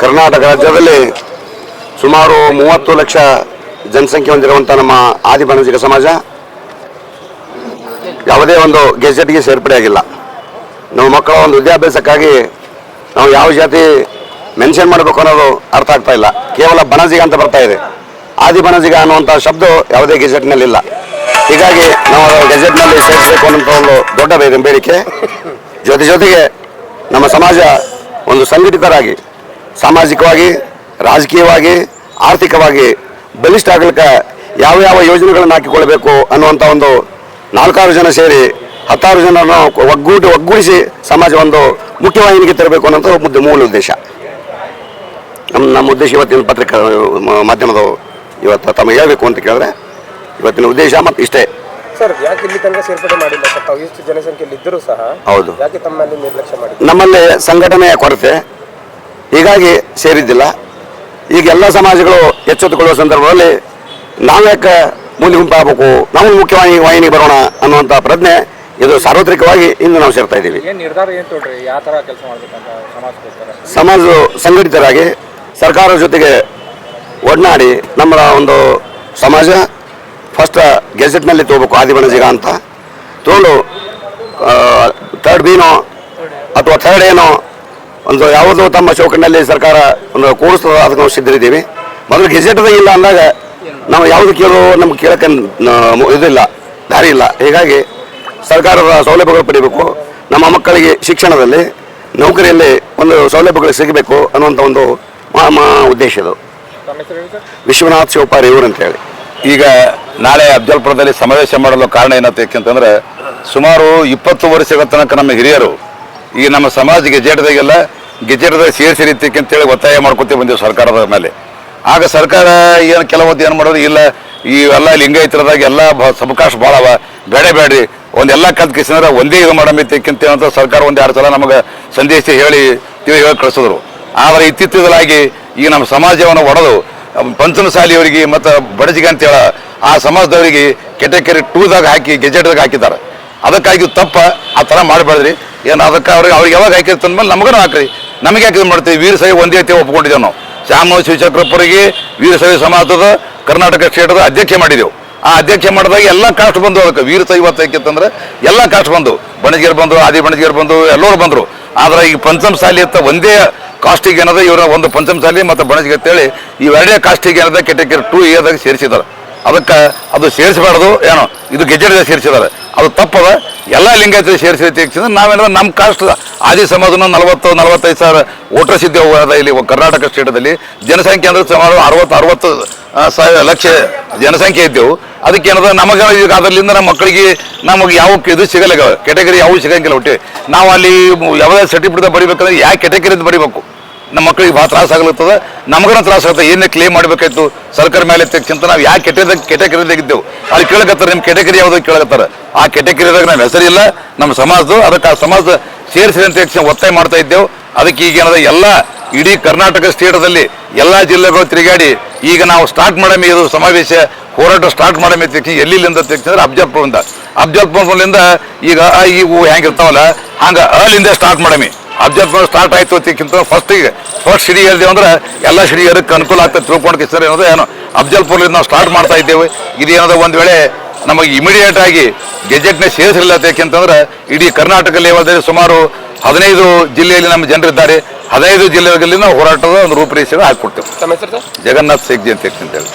ಕರ್ನಾಟಕ ರಾಜ್ಯದಲ್ಲಿ ಸುಮಾರು ಮೂವತ್ತು ಲಕ್ಷ ಜನಸಂಖ್ಯೆ ಹೊಂದಿರುವಂಥ ನಮ್ಮ ಆದಿಬಣಜಿಗ ಸಮಾಜ ಯಾವುದೇ ಒಂದು ಗೆಜೆಟ್ಗೆ ಸೇರ್ಪಡೆಯಾಗಿಲ್ಲ ನಮ್ಮ ಮಕ್ಕಳ ಒಂದು ವಿದ್ಯಾಭ್ಯಾಸಕ್ಕಾಗಿ ನಾವು ಯಾವ ಜಾತಿ ಮೆನ್ಷನ್ ಮಾಡಬೇಕು ಅನ್ನೋದು ಅರ್ಥ ಆಗ್ತಾ ಇಲ್ಲ. ಕೇವಲ ಬಣಜಿಗ ಅಂತ ಬರ್ತಾ ಇದೆ. ಆದಿ ಬಣಜಿಗ ಅನ್ನುವಂಥ ಶಬ್ದ ಯಾವುದೇ ಗೆಜೆಟ್ನಲ್ಲಿಲ್ಲ ಹೀಗಾಗಿ ನಾವು ಗೆಜೆಟ್ನಲ್ಲಿ ಸೇರಿಸಬೇಕು ಅನ್ನೋಂಥ ಒಂದು ದೊಡ್ಡ ಬೇಡಿಕೆ. ಜೊತೆ ಜೊತೆಗೆ ನಮ್ಮ ಸಮಾಜ ಒಂದು ಸಂಘಟಿತರಾಗಿ ಸಾಮಾಜಿಕವಾಗಿ ರಾಜಕೀಯವಾಗಿ ಆರ್ಥಿಕವಾಗಿ ಬಲಿಷ್ಠ ಆಗಲಿಕ್ಕೆ ಯಾವ ಯಾವ ಯೋಜನೆಗಳನ್ನು ಹಾಕಿಕೊಳ್ಳಬೇಕು ಅನ್ನುವಂಥ ಒಂದು ನಾಲ್ಕಾರು ಜನ ಸೇರಿ ಹತ್ತಾರು ಜನರನ್ನು ಒಗ್ಗೂಡಿ ಒಗ್ಗೂಡಿಸಿ ಸಮಾಜ ಒಂದು ಮುಖ್ಯವಾಹಿನಿಗೆ ತರಬೇಕು ಅನ್ನೋಂಥ ಮುದ್ದೆ ಮೂಲ ಉದ್ದೇಶ. ನಮ್ಮ ನಮ್ಮ ಉದ್ದೇಶ ಇವತ್ತಿನ ಪತ್ರಿಕಾ ಮಾಧ್ಯಮದ ಇವತ್ತು ತಮಗೆ ಹೇಳಬೇಕು ಅಂತ ಕೇಳಿದ್ರೆ ಇವತ್ತಿನ ಉದ್ದೇಶ ಮತ್ತು ಇಷ್ಟೇ. ಸರ್ ಯಾಕೆ ಇಲ್ಲಿ ತನಕ ಸೇರ್ಪಡೆ ಮಾಡಿಲ್ಲ? ಸರ್ ತಾವು ಇಷ್ಟು ಜನಸಂಖ್ಯೆಯಲ್ಲಿ ಇದ್ದರೂ ಸಹ ಹೌದು. ಯಾಕೆ ತಮ್ಮಲ್ಲಿ ನಿರ್ಲಕ್ಷ್ಯ ಮಾಡಿ ನಮ್ಮಲ್ಲಿ ಸಂಘಟನೆಯ ಕೊರತೆ ಹೀಗಾಗಿ ಸೇರಿದ್ದಿಲ್ಲ. ಈಗ ಎಲ್ಲ ಸಮಾಜಗಳು ಎಚ್ಚೆತ್ತುಕೊಳ್ಳುವ ಸಂದರ್ಭದಲ್ಲಿ ನಾವ್ಯಾಕೆ ಮುಂದೆ ಗುಂಪಾಗಬೇಕು ನಾವು ಮುಖ್ಯವಾಗಿ ವಾಹಿನಿಗೆ ಬರೋಣ ಅನ್ನುವಂಥ ಪ್ರಜ್ಞೆ ಇದು ಸಾರ್ವತ್ರಿಕವಾಗಿ ಇಂದು ನಾವು ಸೇರ್ತಾ ಇದ್ದೀವಿ. ಸಮಾಜ ಸಂಘಟಿತರಾಗಿ ಸರ್ಕಾರದ ಜೊತೆಗೆ ಒಡನಾಡಿ ನಮ್ಮ ಒಂದು ಸಮಾಜ ಫಸ್ಟ್ ಗೆಜೆಟ್ನಲ್ಲಿ ತಗೋಬೇಕು ಆದಿಬಣಜಿಗ ಅಂತ. ತೋಳು ಥರ್ಡ್ ಬೀನೋ ಅಥವಾ ಥರ್ಡ್ ಏನೋ ಒಂದು ಯಾವುದು ತಮ್ಮ ಚೌಕಟ್ಟಿನಲ್ಲಿ ಸರ್ಕಾರ ಒಂದು ಕೂಡಿಸ್ತದ ಅದಕ್ಕೆ ನಾವು ಸಿದ್ಧರಿದ್ದೀವಿ. ಮೊದಲು ಗೆಜೆಟ್ದಾಗ ಇಲ್ಲ ಅಂದಾಗ ನಾವು ಯಾವುದು ಕೇಳೋ ನಮ್ಗೆ ಕೇಳಕ್ಕೆ ಇದಿಲ್ಲ, ದಾರಿ ಇಲ್ಲ. ಹೀಗಾಗಿ ಸರ್ಕಾರದ ಸೌಲಭ್ಯಗಳು ಪಡಿಬೇಕು. ನಮ್ಮ ಮಕ್ಕಳಿಗೆ ಶಿಕ್ಷಣದಲ್ಲಿ, ನೌಕರಿಯಲ್ಲಿ ಒಂದು ಸೌಲಭ್ಯಗಳು ಸಿಗಬೇಕು ಅನ್ನುವಂಥ ಒಂದು ಮಾ ಉದ್ದೇಶ ಇದು. ವಿಶ್ವನಾಥ್ ಶಿವಪಾರಿ ಇವರು ಅಂತೇಳಿ ಈಗ ನಾಳೆ ಅಫ್ಜಲ್ಪುರದಲ್ಲಿ ಸಮಾವೇಶ ಮಾಡಲು ಕಾರಣ ಏನತ್ತೆ ಯಾಕೆಂತಂದ್ರೆ ಸುಮಾರು ಇಪ್ಪತ್ತು ವರ್ಷಗಳ ತನಕ ನಮ್ಮ ಹಿರಿಯರು ಈ ನಮ್ಮ ಸಮಾಜಕ್ಕೆ ಗೆಜೆಟ್ದಾಗೆಲ್ಲ ಗೆಜೆಟ್ದಾಗ ಸೇರಿಸಿರಿತಿಕ್ಕೆ ಅಂತೇಳಿ ಒತ್ತಾಯ ಮಾಡ್ಕೊತೀವಿ ಬಂದೀವಿ ಸರ್ಕಾರದ ಮೇಲೆ. ಆಗ ಸರ್ಕಾರ ಏನು ಕೆಲವೊಂದು ಏನು ಮಾಡೋದು ಇಲ್ಲ, ಈ ಎಲ್ಲ ಲಿಂಗಾಯತರದಾಗ ಎಲ್ಲ ಸವಕಾಶ ಭಾಳ ಅವ ಬೇಡ ಬೇಡ್ರಿ, ಒಂದೆಲ್ಲ ಕಲ್ತ್ ಕಿಸಿದ್ರೆ ಒಂದೇ ಇದು ಮಾಡಬೇಕಂತ ಅಂತ ಸರ್ಕಾರ ಒಂದು ಎರಡು ಸಲ ನಮಗೆ ಸಂದೇಶ ಹೇಳಿ ತಿಳಿ ಹೇಳಿ ಕಳಿಸಿದ್ರು. ಆದರೆ ಇತ್ತಿತ್ತಲಾಗಿ ಈ ನಮ್ಮ ಸಮಾಜವನ್ನು ಒಡೆದು ಪಂಚಮಸಾಲಿಯವರಿಗೆ ಮತ್ತು ಬಡಜಿಗೆ ಅಂತೇಳ, ಆ ಸಮಾಜದವರಿಗೆ ಕೆಟಗರಿ ಟೂದಾಗ ಹಾಕಿ ಗೆಜೆಟ್ದಾಗ ಹಾಕಿದ್ದಾರೆ. ಅದಕ್ಕಾಗಿ ತಪ್ಪ, ಆ ಥರ ಮಾಡಬೇಡ್ರಿ. ಏನು ಅದಕ್ಕೆ ಅವ್ರಿಗೆ ಅವ್ರಿಗೆ ಯಾವಾಗ ಹಾಕಿರ್ತಂದ್ಮೇಲೆ ನಮಗೂ ಹಾಕ್ರಿ. ನಮಗೆ ಯಾಕೆ ಮಾಡ್ತೀವಿ? ವೀರ ಸಭೆ ಒಂದೇ ಐತೆ ಒಪ್ಕೊಂಡಿದ್ದೇವೆ ನಾವು. ಶ್ಯಾಮನವ ಶಿವಚಕ್ರಪ್ಪರಿಗೆ ವೀರಶೈವ ಸಮಾಜದ ಕರ್ನಾಟಕ ಕ್ಷೇತ್ರದ ಅಧ್ಯಕ್ಷ ಮಾಡಿದೆವು. ಆ ಅಧ್ಯಕ್ಷ ಮಾಡಿದಾಗ ಎಲ್ಲ ಕಾಸ್ಟ್ ಬಂದು ಅದಕ್ಕೆ ವೀರ ಇವತ್ತೈಕಿತ್ತಂದ್ರೆ ಎಲ್ಲ ಕಾಸ್ಟ್ ಬಂದು. ಬಣಜಿಗರು ಬಂದರು ಆದಿ ಬಣಜಿಗರು ಬಂದು, ಎಲ್ಲರೂ ಬಂದರು. ಆದ್ರೆ ಈಗ ಪಂಚಮಸಾಲಿ ಅಂತ ಒಂದೇ ಕಾಸ್ಟಿಗೆ ಏನದ, ಇವರ ಒಂದು ಪಂಚಮ ಶಾಲಿ ಮತ್ತು ಬಣಜಿಗೆ ಅಂತೇಳಿ ಇವೆರಡೇ ಕಾಸ್ಟಿಗೆ ಏನದ ಕೆಟಗರಿ ಟೂ ಇಯರ್ದಾಗ ಸೇರಿಸಿದ್ದಾರೆ. ಅದಕ್ಕೆ ಅದು ಸೇರಿಸಬಾರ್ದು, ಏನೋ, ಇದು ಗೆಜೆಟ್ದಾಗ ಸೇರಿಸಿದ್ದಾರೆ. ಅದು ತಪ್ಪದ. ಎಲ್ಲ ಲಿಂಗಾಯತ ಸೇರಿಸಿ ನಾವೇನಾರ ನಮ್ಮ ಕಾಸ್ಟ್ ಆದಿ ಸಮಾಜನ ನಲವತ್ತು, ನಲವತ್ತೈದು ಸಾವಿರ ವೋಟರ್ಸ್ ಇದ್ದೇವೆ ಅದ ಇಲ್ಲಿ ಕರ್ನಾಟಕ ಸ್ಟೇಟದಲ್ಲಿ. ಜನಸಂಖ್ಯೆ ಅಂದ್ರೆ ಸುಮಾರು ಅರವತ್ತು ಅರವತ್ತು ಸಾವಿರ ಲಕ್ಷ ಜನಸಂಖ್ಯೆ ಇದ್ದೆವು. ಅದಕ್ಕೆ ಏನದ, ನಮಗೆ ಈಗ ಅದರಿಂದ ನಮ್ಮ ಮಕ್ಕಳಿಗೆ ನಮಗೆ ಯಾವ ಇದು ಸಿಗಲ್ಲ ಕೆಟಗರಿ ಯಾವ ಸಿಗಂಗಿಲ್ಲ ಒಟ್ಟು ನಾವು ಅಲ್ಲಿ ಯಾವುದೇ ಸರ್ಟಿಫಿಕೇಟ್ ಬರಿಬೇಕಂದ್ರೆ ಯಾವ ಕೆಟಗರಿಯಿಂದ ಬರಿಬೇಕು. ನಮ್ಮ ಮಕ್ಕಳಿಗೆ ಭಾಳ ತ್ರಾಸ ಆಗ್ಲತ್ತದ. ನಮಗನ ತ್ರಾಸ ಆಗುತ್ತೆ. ಏನೇ ಕ್ಲೇಮ್ ಮಾಡಬೇಕಾಯ್ತು? ಸರ್ಕಾರ ಮೇಲೆ ಚಿಂತ ನಾವು ಯಾವ ಕೆಟದ ಕೆಟಗರಿದಾಗಿದ್ದೆವು ಅಲ್ಲಿ ಕೇಳಕತ್ತಾರೆ, ನಿಮ್ಮ ಕೆಟಗರಿ ಯಾವುದು ಕೇಳಕತ್ತಾರ. ಆ ಕೆಟಗರಿದಾಗ ನಮ್ಮ ಹೆಸರಿಲ್ಲ. ನಮ್ಮ ಸಮಾಜದ್ದು, ಅದಕ್ಕೆ ಆ ಸಮಾಜ ಸೇರಿಸಿದೆ ಅಂತ ಒತ್ತಾಯ ಮಾಡ್ತಾ ಇದ್ದೆವು. ಅದಕ್ಕೆ ಈಗ ಏನದ, ಎಲ್ಲ ಇಡೀ ಕರ್ನಾಟಕ ಸ್ಟೇಟದಲ್ಲಿ ಎಲ್ಲ ಜಿಲ್ಲೆಗಳು ತಿರುಗಾಡಿ ಈಗ ನಾವು ಸ್ಟಾರ್ಟ್ ಮಾಡಮಿ, ಇದು ಸಮಾವೇಶ, ಹೋರಾಟ ಸ್ಟಾರ್ಟ್ ಮಾಡಮಿ ಅಂತ ಎಲ್ಲಿಲ್ಲಿಂದ ತೆಗ್ಸಿದ್ರೆ ಅಬ್ಜಲ್ಪುರದಿಂದ ಅಫ್ಜಲ್ಪುರದಿಂದ ಈಗ ಈ ಹೂ ಹೆಂಗಿರ್ತಾವಲ್ಲ ಹಂಗೆ ಅಲ್ಲಿಂದ ಸ್ಟಾರ್ಟ್ ಮಾಡಮಿ. ಅಬ್ಜರ್ವ್ ಸ್ಟಾರ್ಟ್ ಆಯಿತು ಫಸ್ಟ್ ಈಗ ಫಸ್ಟ್ ಶ್ರೀ ಹೇಳ್ದೇವು ಅಂದ್ರೆ ಎಲ್ಲ ಸಿಡಿಯರಿಗೆ ಅನುಕೂಲ ಆಗ್ತದೆ ತಿಳ್ಕೊಂಡು ಸರ್ ಏನೋ ಏನೋ. ಅಬ್ಜಲ್ಪುರ್ಲಿಂದ ನಾವು ಸ್ಟಾರ್ಟ್ ಮಾಡ್ತಾ ಇದ್ದೇವೆ. ಇದೇನದ ಒಂದು ವೇಳೆ ನಮಗೆ ಇಮಿಡಿಯೇಟ್ ಆಗಿ ಗೆಜೆಟ್ನ ಸೇರಿಸಲಿಲ್ಲ ಯಾಕೆಂತಂದ್ರೆ ಇಡೀ ಕರ್ನಾಟಕ ಲೆವೆಲ್ದಲ್ಲಿ ಸುಮಾರು ಹದಿನೈದು ಜಿಲ್ಲೆಯಲ್ಲಿ ನಮ್ಮ ಜನರಿದ್ದಾರೆ. ಹದಿನೈದು ಜಿಲ್ಲೆಗಳಲ್ಲಿ ನಾವು ಹೋರಾಟದ ಒಂದು ರೂಪರೇಷೆಗೆ ಹಾಕ್ಕೊಡ್ತೇವೆ. ಜಗನ್ನಾಥ್ ಸೇಗ್ ಜಯಂತಿ ಜಗನ್ನಾಥ್ ಸೇಗ್ಜಿ ಅಂತ ಹೇಳಿ.